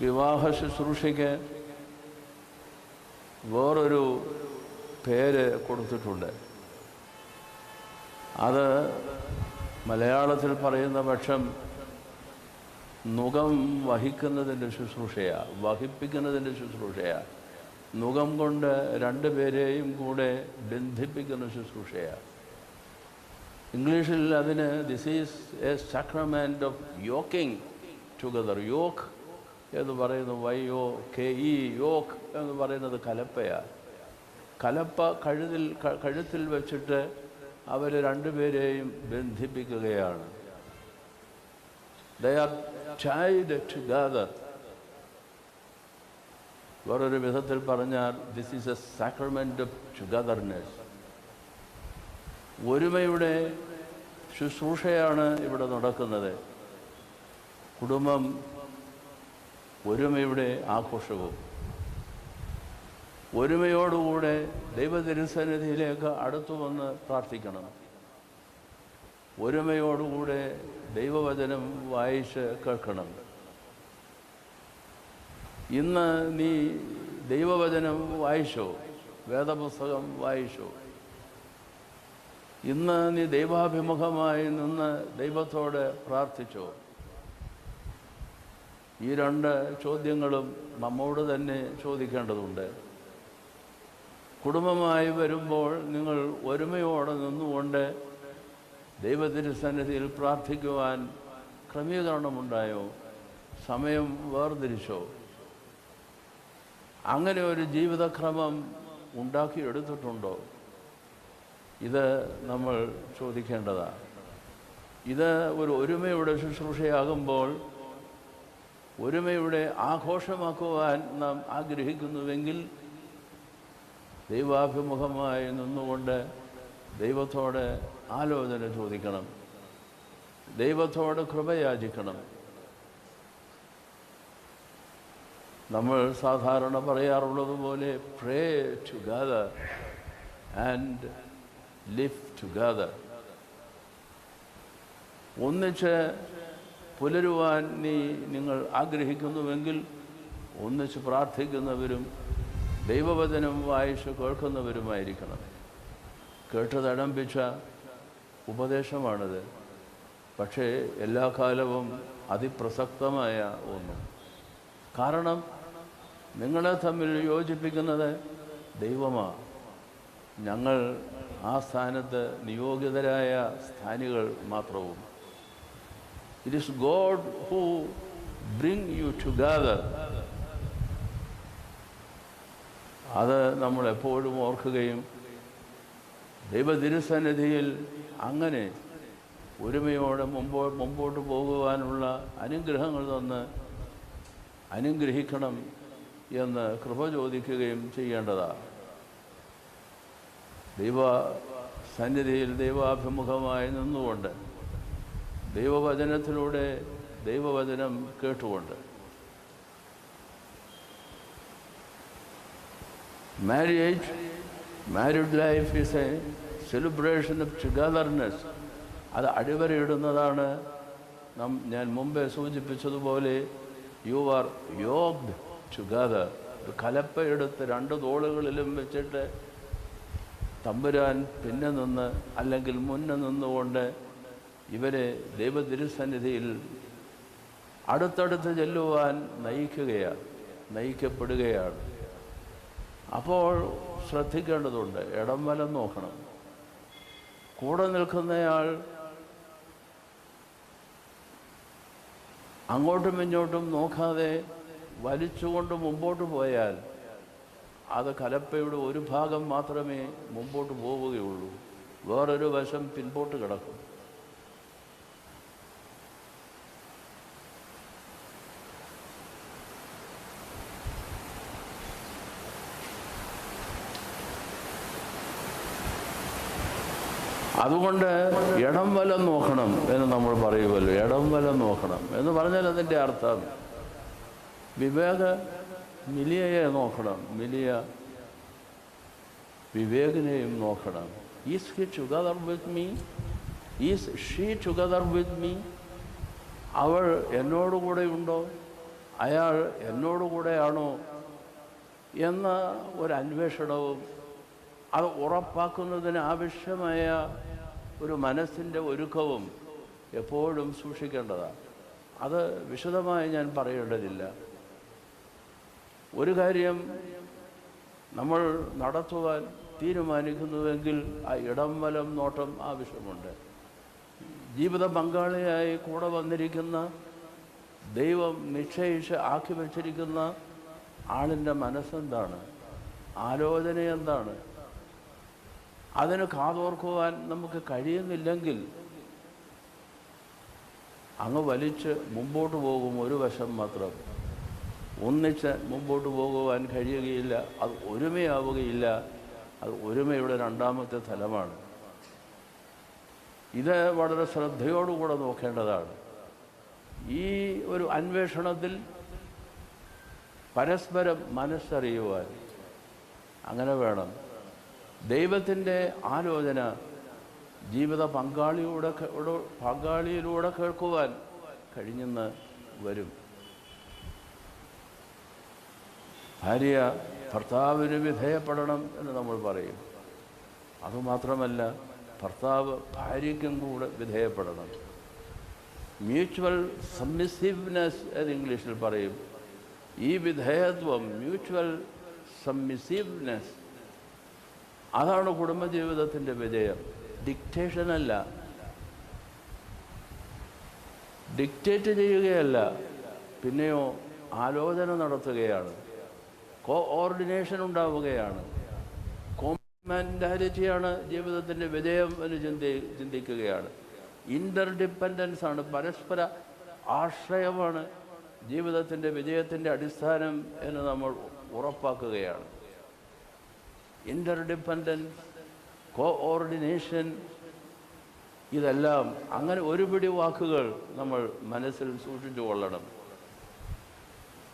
വിവാഹ ശുശ്രൂഷയ്ക്ക് വേറൊരു പേര് കൊടുത്തിട്ടുണ്ട്. അത് മലയാളത്തിൽ പറയുന്ന പക്ഷം നുകം വഹിക്കുന്നതിന്റെ ശുശ്രൂഷയാണ് വഹിപ്പിക്കുന്നതിന്റെ ശുശ്രൂഷയാണ് നുകം കൊണ്ട് രണ്ട് പേരെയും കൂടെ ബന്ധിപ്പിക്കുന്ന ശുശ്രൂഷയാണ് ഇംഗ്ലീഷിൽ അതിന് this is a sacrament of yoking together yoke എന്ന് പറയുന്നു വൈ യോ കെ ഇ യോക്ക് എന്ന് പറയുന്നത് കലപ്പയാണ് കലപ്പ കഴുതിൽ കഴുത്തിൽ വെച്ചിട്ട് അവർ രണ്ടുപേരെയും ബന്ധിപ്പിക്കുകയാണ്. ദേ ആർ ടുഗദർ വേറൊരു വിധത്തിൽ പറഞ്ഞാൽ this is a sacrament of togetherness ഒരുമയുടെ ശുശ്രൂഷയാണ് ഇവിടെ നടക്കുന്നത്. കുടുംബം ഒരുമയുടെ ആഘോഷവും. ഒരുമയോടുകൂടെ ദൈവതിരുസന്നിധിയിലേക്ക് അടുത്തു വന്ന് പ്രാർത്ഥിക്കണം. ഒരുമയോടുകൂടെ ദൈവവചനം വായിച്ച് കേൾക്കണം. ഇന്ന് നീ ദൈവവചനം വായിച്ചോ? വേദപുസ്തകം വായിച്ചോ? ഇന്ന് നീ ദൈവാഭിമുഖമായി നിന്ന് ദൈവത്തോട് പ്രാർത്ഥിച്ചോ? ഈ രണ്ട് ചോദ്യങ്ങളും നമ്മോട് തന്നെ ചോദിക്കേണ്ടതുണ്ട്. കുടുംബമായി വരുമ്പോൾ നിങ്ങൾ ഒരുമയോടെ നിന്നുകൊണ്ട് ദൈവത്തിരുസന്നിധിയിൽ പ്രാർത്ഥിക്കുവാൻ ക്രമീകരണമുണ്ടായോ? സമയം വേർതിരിച്ചോ? അങ്ങനെ ഒരു ജീവിതക്രമം ഉണ്ടാക്കിയെടുത്തിട്ടുണ്ടോ? ഇത് നമ്മൾ ചോദിക്കേണ്ടതാണ്. ഇത് ഒരു ഒരുമയുടെ ശുശ്രൂഷയാകുമ്പോൾ ഒരുമയുടെ ആഘോഷമാക്കുവാൻ നാം ആഗ്രഹിക്കുന്നുവെങ്കിൽ ദൈവാഭിമുഖമായി നിന്നുകൊണ്ട് ദൈവത്തോട് ആലോചന ചോദിക്കണം. ദൈവത്തോട് കൃപയാചിക്കണം. നമ്മൾ സാധാരണ പറയാറുള്ളതുപോലെ pray together and live together ഒന്നിച്ച് പുലരുവാൻ നീ നിങ്ങൾ ആഗ്രഹിക്കുന്നുവെങ്കിൽ ഒന്നിച്ച് പ്രാർത്ഥിക്കുന്നവരും ദൈവവചനം വായിച്ച് കേൾക്കുന്നവരുമായിരിക്കണം. കേട്ടതടംബിച്ച ഉപദേശമാണിത്. പക്ഷേ എല്ലാ കാലവും അതിപ്രസക്തമായ ഒന്ന്. കാരണം നിങ്ങളെ തമ്മിൽ യോജിപ്പിക്കുന്നത് ദൈവമാണ് ഞങ്ങൾ ആ സ്ഥാനത്ത് നിയോഗിതരായ സ്ഥാനികൾ മാത്രവും. It is God who bring you together. അത് നമ്മൾ എപ്പോഴും ഓർക്കുകയും ദൈവതിരുസന്നിധിയിൽ അങ്ങനെ ഒരുമയോടെ മുമ്പോ മുമ്പോട്ട് പോകുവാനുള്ള അനുഗ്രഹങ്ങൾ തന്ന് അനുഗ്രഹിക്കണം എന്ന് കൃപ ചോദിക്കുകയും ചെയ്യേണ്ടതാണ് ദൈവ സന്നിധിയിൽ ദൈവാഭിമുഖമായി നിന്നുകൊണ്ട് ദൈവവചനത്തിലൂടെ ദൈവവചനം കേട്ടുകൊണ്ട്. Marriage married life is a celebration of togetherness അത് അടിവരയിടുന്നതാണ്. നം ഞാൻ മുമ്പേ സൂചിപ്പിച്ചതുപോലെ യു ആർ യോഗ്ഡ് ടുഗദർ ഒരു കലപ്പയെടുത്ത് രണ്ട് തോളുകളിലും വെച്ചിട്ട് തമ്പുരാൻ പിന്നെ നിന്ന് അല്ലെങ്കിൽ മുന്നേ നിന്നുകൊണ്ട് ഇവരെ ദൈവതിരുസന്നിധിയിൽ അടുത്തടുത്ത് ചെല്ലുവാൻ നയിക്കുകയാണ് നയിക്കപ്പെടുകയാണ്. അപ്പോൾ ശ്രദ്ധിക്കേണ്ടതുണ്ട് ഇടം വലം നോക്കണം. കൂടെ നിൽക്കുന്നയാൾ അങ്ങോട്ടും ഇങ്ങോട്ടും നോക്കാതെ വലിച്ചുകൊണ്ട് മുമ്പോട്ട് പോയാൽ അത് കലപ്പയുടെ ഒരു ഭാഗം മാത്രമേ മുമ്പോട്ട് പോവുകയുള്ളൂ. വേറൊരു വശം പിൻപോട്ട് കിടക്കും. അതുകൊണ്ട് ഇടം വലം നോക്കണം എന്ന് നമ്മൾ പറയുമല്ലോ. ഇടം വലം നോക്കണം എന്ന് പറഞ്ഞാൽ അതിന്റെ അർത്ഥം വിവേക മിലിയയെ നോക്കണം. മിലിയ വിവേകിനെയും നോക്കണം. Is he together with me is she together with me അവൾ എന്നോടുകൂടെ ഉണ്ടോ? അയാൾ എന്നോടുകൂടെയാണോ? എന്ന ഒരു അന്വേഷണവും അത് ഉറപ്പാക്കുന്നതിന് ആവശ്യമായ ഒരു മനസ്സിന്റെ ഒരുക്കവും എപ്പോഴും സൂക്ഷിക്കേണ്ടതാണ്. അത് വിശദമായി ഞാൻ പറയേണ്ടതില്ല. ഒരു കാര്യം നമ്മൾ നടത്തുവാൻ തീരുമാനിക്കുന്നുവെങ്കിൽ ആ ഇടം വലം നോട്ടം ആവശ്യമുണ്ട്. ജീവിത പങ്കാളിയായി കൂടെ വന്നിരിക്കുന്ന ദൈവം നിശ്ചയിച്ച് ആക്കി വച്ചിരിക്കുന്ന ആളിന്റെ മനസ്സെന്താണ്? ആലോചന എന്താണ്? അതിന് കാതോർക്കുവാൻ നമുക്ക് കഴിയുന്നില്ലെങ്കിൽ അങ്ങ് വലിച്ച് മുമ്പോട്ട് പോകും ഒരു വശം മാത്രം. ഒന്നിച്ച് മുമ്പോട്ട് പോകുവാൻ കഴിയുകയില്ല അത് ഒരുമയാവുകയില്ല അത് ഒരുമയുടെ രണ്ടാമത്തെ തലമാണ്. ഇത് വളരെ ശ്രദ്ധയോടുകൂടെ നോക്കേണ്ടതാണ്. ഈ ഒരു അന്വേഷണത്തിൽ പരസ്പരം മനസ്സറിയുവാൻ അങ്ങനെ വേണം. ദൈവത്തിന്റെ ആലോചന ജീവിത പങ്കാളിയോടെ പങ്കാളിയിലൂടെ കേൾക്കുവാൻ കഴിഞ്ഞെന്ന് വരും. ഭാര്യ ഭർത്താവിന് വിധേയപ്പെടണം എന്ന് നമ്മൾ പറയും. അതുമാത്രമല്ല ഭർത്താവ് ഭാര്യയ്ക്കും കൂടെ വിധേയപ്പെടണം. മ്യൂച്വൽ സബ്മിസീവ്നെസ് എന്ന് ഇംഗ്ലീഷിൽ പറയും. ഈ വിധേയത്വം മ്യൂച്വൽ സബ്മിസീവ്നെസ് അതാണ് കുടുംബജീവിതത്തിന്റെ വിജയം. ഡിക്റ്റേഷനല്ല ഡിക്റ്റേറ്റ് ചെയ്യുകയല്ല. പിന്നെയോ ആലോചന നടത്തുകയാണ്. കോഓർഡിനേഷൻ ഉണ്ടാവുകയാണ്. കോമാൻഡാരിറ്റിയാണ് ജീവിതത്തിന്റെ വിജയം എന്ന് ചിന്തി ചിന്തിക്കുകയാണ്. ഇന്റർ ആണ്. പരസ്പര ആശ്രയമാണ് ജീവിതത്തിന്റെ വിജയത്തിന്റെ അടിസ്ഥാനം എന്ന് നമ്മൾ ഉറപ്പാക്കുകയാണ്. ഇന്റർ കോഓർഡിനേഷൻ ഇതെല്ലാം അങ്ങനെ ഒരുപിടി വാക്കുകൾ നമ്മൾ മനസ്സിൽ സൂക്ഷിച്ചു കൊള്ളണം.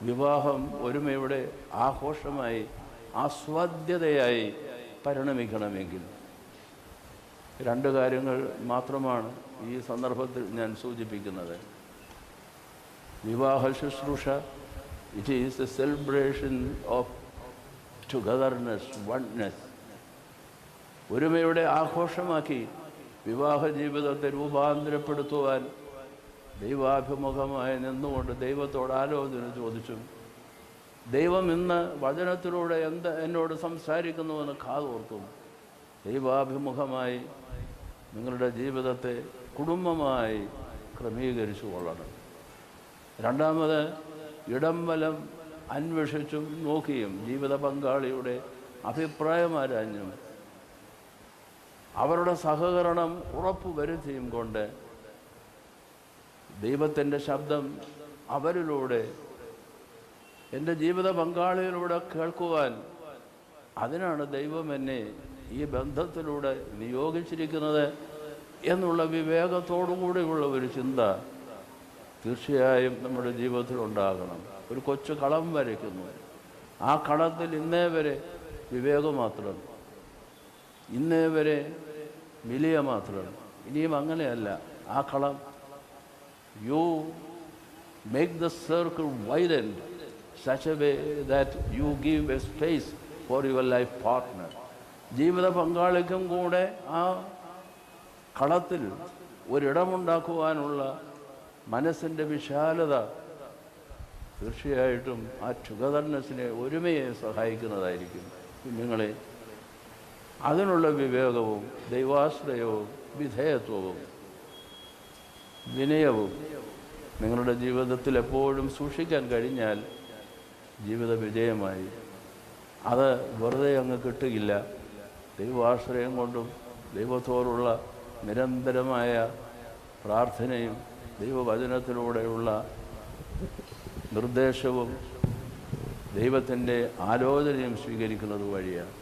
വിവാഹം ഒരുമയുടെ ആഘോഷമായി ആസ്വാദ്യതയായി പരിണമിക്കണമെങ്കിൽ. രണ്ട് കാര്യങ്ങൾ മാത്രമാണ് ഈ സന്ദർഭത്തിൽ ഞാൻ സൂചിപ്പിക്കുന്നത്. വിവാഹ ശുശ്രൂഷ it is a celebration of togetherness oneness ഒരുമയുടെ ആഘോഷമാക്കി വിവാഹ ജീവിതത്തെ രൂപാന്തരപ്പെടുത്തുവാൻ ദൈവാഭിമുഖമായി നിന്നുകൊണ്ട് ദൈവത്തോട് ആലോചന ചോദിച്ചു. ദൈവം ഇന്ന് വചനത്തിലൂടെ എന്ത് എന്നോട് സംസാരിക്കുന്നുവെന്ന് കാതോർക്കും ദൈവാഭിമുഖമായി നിങ്ങളുടെ ജീവിതത്തെ കുടുംബമായി ക്രമീകരിച്ചു കൊള്ളണം രണ്ടാമത് ഇടം വലം അന്വേഷിച്ചും നോക്കിയും ജീവിത പങ്കാളിയുടെ അഭിപ്രായം ആരാഞ്ഞും. അവരുടെ സഹകരണം ഉറപ്പുവരുത്തിയും കൊണ്ട് ദൈവത്തിന്റെ ശബ്ദം അവരിലൂടെ എന്റെ ജീവിത പങ്കാളിയിലൂടെ കേൾക്കുവാൻ അതിനാണ് ദൈവം എന്നെ ഈ ബന്ധത്തിലൂടെ നിയോഗിച്ചിരിക്കുന്നത് എന്നുള്ള വിവേകത്തോടുകൂടിയുള്ള ഒരു ചിന്ത തീർച്ചയായും നമ്മുടെ ജീവിതത്തിൽ ഉണ്ടാകണം ഒരു കൊച്ചു കളം വരയ്ക്കുന്നു. ആ കളത്തിൽ ഇന്നേ വരെ വിവേകം മാത്രമാണ് ഇന്നേ വരെ മിലിയ മാത്രമാണ് ഇനിയും അങ്ങനെയല്ല. ആ കളം you make the circle violent such a way that you give a space for your life partner. ജീവിത പങ്കാളിക്കും കൂടെ ആ കളത്തിൽ ഒരിടമുണ്ടാക്കുവാനുള്ള മനസ്സിന്റെ വിശാലത തീർച്ചയായിട്ടും ആ ടുഗദർനെസ്സിനെ ഒരുമയെ സഹായിക്കുന്നതായിരിക്കും. കുഞ്ഞുങ്ങളെ അതിനുള്ള വിവേകവും ദൈവാശ്രയവും വിധേയത്വവും വിനയവും നിങ്ങളുടെ ജീവിതത്തിൽ എപ്പോഴും സൂക്ഷിക്കാൻ കഴിഞ്ഞാൽ ജീവിത വിജയമായി. അത് വെറുതെ അങ്ങ് കിട്ടുകയില്ല. ദൈവാശ്രയം കൊണ്ടും ദൈവത്തോടുള്ള നിരന്തരമായ പ്രാർത്ഥനയും ദൈവവചനത്തിലൂടെയുള്ള നിർദ്ദേശവും ദൈവത്തിന്റെ ആലോചനയും സ്വീകരിക്കുന്നത് വഴിയാണ്.